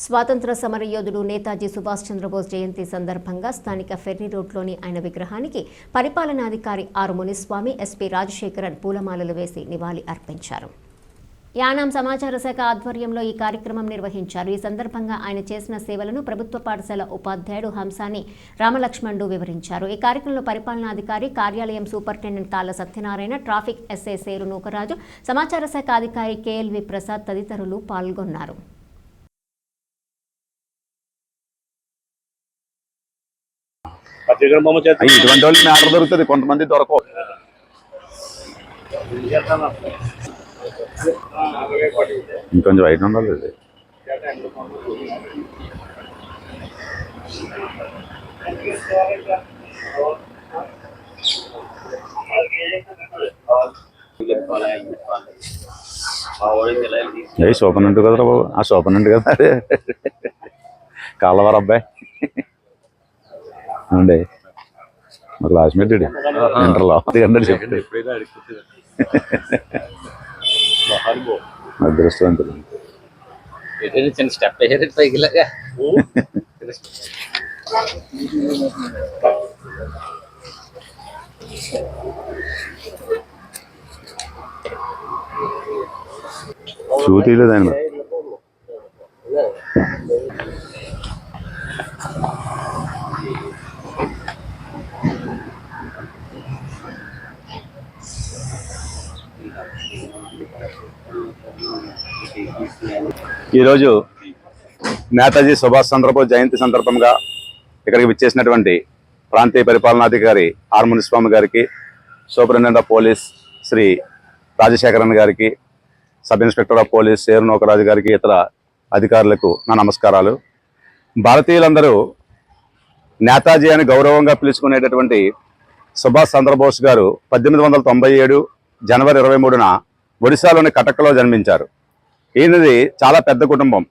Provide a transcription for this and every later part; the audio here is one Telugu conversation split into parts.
స్వాతంత్ర సమరయోధుడు నేతాజీ సుభాష్ చంద్రబోస్ జయంతి సందర్భంగా స్థానిక ఫెర్రీ రోడ్లోని ఆయన విగ్రహానికి పరిపాలనాధికారి ఆరు మునిస్వామి ఎస్పీ రాజశేఖరన్ పూలమాలలు వేసి నివాళి అర్పించారు. యానాం సమాచార శాఖ ఆధ్వర్యంలో ఈ కార్యక్రమం నిర్వహించారు. ఈ సందర్భంగా ఆయన చేసిన సేవలను ప్రభుత్వ పాఠశాల ఉపాధ్యాయుడు హంసాని రామలక్ష్మణుడు వివరించారు. ఈ కార్యక్రమంలో పరిపాలనాధికారి కార్యాలయం superintendent Talla Satyanarayana traffic SI Seru Nookaraju సమాచార శాఖ అధికారి కేఎల్వి ప్రసాద్ తదితరులు పాల్గొన్నారు. ఇటువంటి వాళ్ళకి మ్యాటర్ దొరుకుతుంది కొంతమంది దొరకవు ఇంకొంచెం వైట్ ఉండాలి ఇది. ఏ శోభన్ అంటు కదరా బాబు ఆ శోభన్ అంటు కదా అదే కాలవారు అబ్బాయి അതുകൊണ്ടേ ക്ലാസ്മേറ്റ് ഇടും ഉണ്ടല്ലോ അത് കണ്ടല്ലോ. അദൃഷ്ടം ചൂതിയിലതാണ് ఈరోజు నేతాజీ సుభాష్ చంద్రబోస్ జయంతి సందర్భంగా ఇక్కడికి విచ్చేసినటువంటి ప్రాంతీయ పరిపాలనాధికారి ఆర్ మునిస్వామి గారికి superintendent of police Shri Rajasekaran గారికి సబ్ ఇన్స్పెక్టర్ ఆఫ్ పోలీస్ సేరు నౌకరాజు గారికి ఇతర అధికారులకు నా నమస్కారాలు. భారతీయులందరూ నేతాజీ అని గౌరవంగా పిలుచుకునేటటువంటి సుభాష్ చంద్రబోస్ గారు పద్దెనిమిది వందల తొంభై ఏడు జనవరి ఇరవై మూడున ఒడిశాలోని కటక్లో జన్మించారు. ఈయనది చాలా పెద్ద కుటుంబం.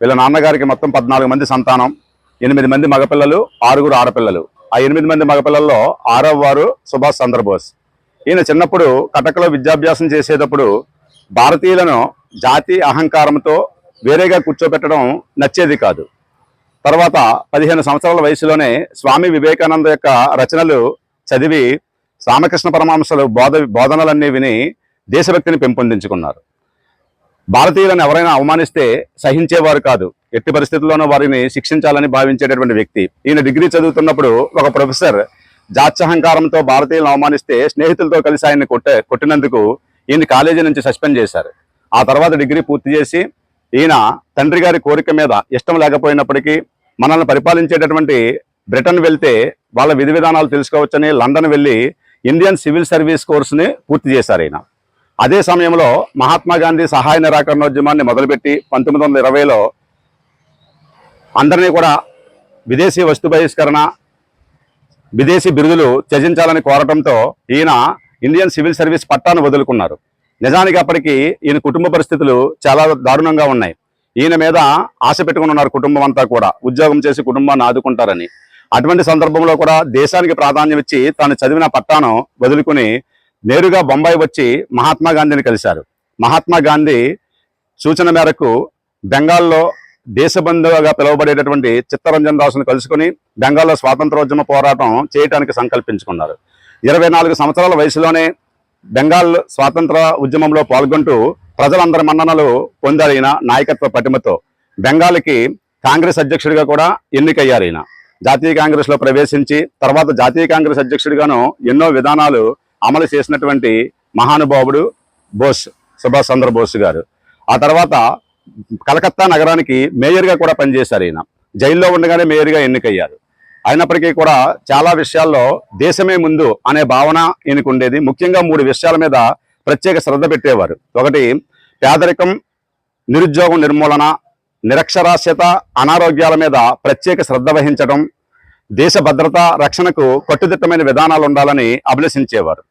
వీళ్ళ నాన్నగారికి మొత్తం పద్నాలుగు మంది సంతానం ఎనిమిది మంది మగపిల్లలు ఆరుగురు ఆడపిల్లలు. ఆ ఎనిమిది మంది మగపిల్లల్లో ఆరవ వారు సుభాష్ చంద్రబోస్. ఈయన చిన్నప్పుడు కటకలో విద్యాభ్యాసం చేసేటప్పుడు భారతీయులను జాతి అహంకారంతో వేరేగా కూర్చోబెట్టడం నచ్చేది కాదు. తర్వాత పదిహేను సంవత్సరాల వయసులోనే స్వామి వివేకానంద యొక్క రచనలు చదివి రామకృష్ణ పరమాంశలు బోధ బోధనలన్నీ విని దేశభక్తిని పెంపొందించుకున్నారు. భారతీయులను ఎవరైనా అవమానిస్తే సహించేవారు కాదు. ఎట్టి పరిస్థితుల్లోనూ వారిని శిక్షించాలని భావించేటటువంటి వ్యక్తి. ఈయన డిగ్రీ చదువుతున్నప్పుడు ఒక ప్రొఫెసర్ జాత్యహంకారంతో భారతీయులను అవమానిస్తే స్నేహితులతో కలిసి ఆయన్ని కొట్ట కొట్టినందుకు ఈయన కాలేజీ నుంచి సస్పెండ్ చేశారు. ఆ తర్వాత డిగ్రీ పూర్తి చేసి ఈయన తండ్రి గారి కోరిక మీద ఇష్టం లేకపోయినప్పటికీ మనల్ని పరిపాలించేటటువంటి బ్రిటన్ వెళ్తే వాళ్ళ విధి విధానాలు తెలుసుకోవచ్చని లండన్ వెళ్ళి ఇండియన్ సివిల్ సర్వీస్ కోర్సుని పూర్తి చేశారు ఈయన. అదే సమయంలో మహాత్మా గాంధీ సహాయ నిరాకరణోద్యమాన్ని మొదలుపెట్టి పంతొమ్మిది వందల ఇరవైలో అందరినీ కూడా విదేశీ వస్తు బహిష్కరణ విదేశీ బిరుదులు త్యజించాలని కోరటంతో ఈయన ఇండియన్ సివిల్ సర్వీస్ పట్టాను వదులుకున్నారు. నిజానికి అప్పటికి ఈయన కుటుంబ పరిస్థితులు చాలా దారుణంగా ఉన్నాయి. ఈయన మీద ఆశ పెట్టుకుని ఉన్నారు కుటుంబం అంతా కూడా. ఉద్యోగం చేసి కుటుంబాన్ని ఆదుకుంటారని. అటువంటి సందర్భంలో కూడా దేశానికి ప్రాధాన్యం ఇచ్చి తాను చదివిన పట్టాను వదులుకుని నేరుగా బొంబాయి వచ్చి మహాత్మా గాంధీని కలిశారు. మహాత్మా గాంధీ సూచన మేరకు బెంగాల్లో దేశబంధువుగా పిలువబడేటటువంటి చిత్తరంజన్ దాసును కలుసుకుని బెంగాల్లో స్వాతంత్రోద్యమ పోరాటం చేయడానికి సంకల్పించుకున్నారు. ఇరవై నాలుగు సంవత్సరాల వయసులోనే బెంగాల్ స్వాతంత్ర ఉద్యమంలో పాల్గొంటూ ప్రజలందరి మన్ననలు పొందారు ఈయన నాయకత్వ పటిమతో. బెంగాల్కి కాంగ్రెస్ అధ్యక్షుడిగా కూడా ఎన్నికయ్యారు ఈయన. జాతీయ కాంగ్రెస్లో ప్రవేశించి తర్వాత జాతీయ కాంగ్రెస్ అధ్యక్షుడిగాను ఎన్నో విధానాలు అమలు చేసినటువంటి మహానుభావుడు బోస్ సుభాష్ చంద్రబోస్ గారు. ఆ తర్వాత కలకత్తా నగరానికి మేయర్గా కూడా పనిచేశారు ఈయన. జైల్లో ఉండగానే మేయర్గా ఎన్నికయ్యారు. అయినప్పటికీ కూడా చాలా విషయాల్లో దేశమే ముందు అనే భావన ఈయనకు ఉండేది. ముఖ్యంగా మూడు విషయాల మీద ప్రత్యేక శ్రద్ధ పెట్టేవారు. ఒకటి పేదరికం నిరుద్యోగం నిర్మూలన నిరక్షరాస్యత అనారోగ్యాల మీద ప్రత్యేక శ్రద్ధ వహించడం దేశ భద్రత రక్షణకు కట్టుదిట్టమైన విధానాలు ఉండాలని అభిలషించేవారు.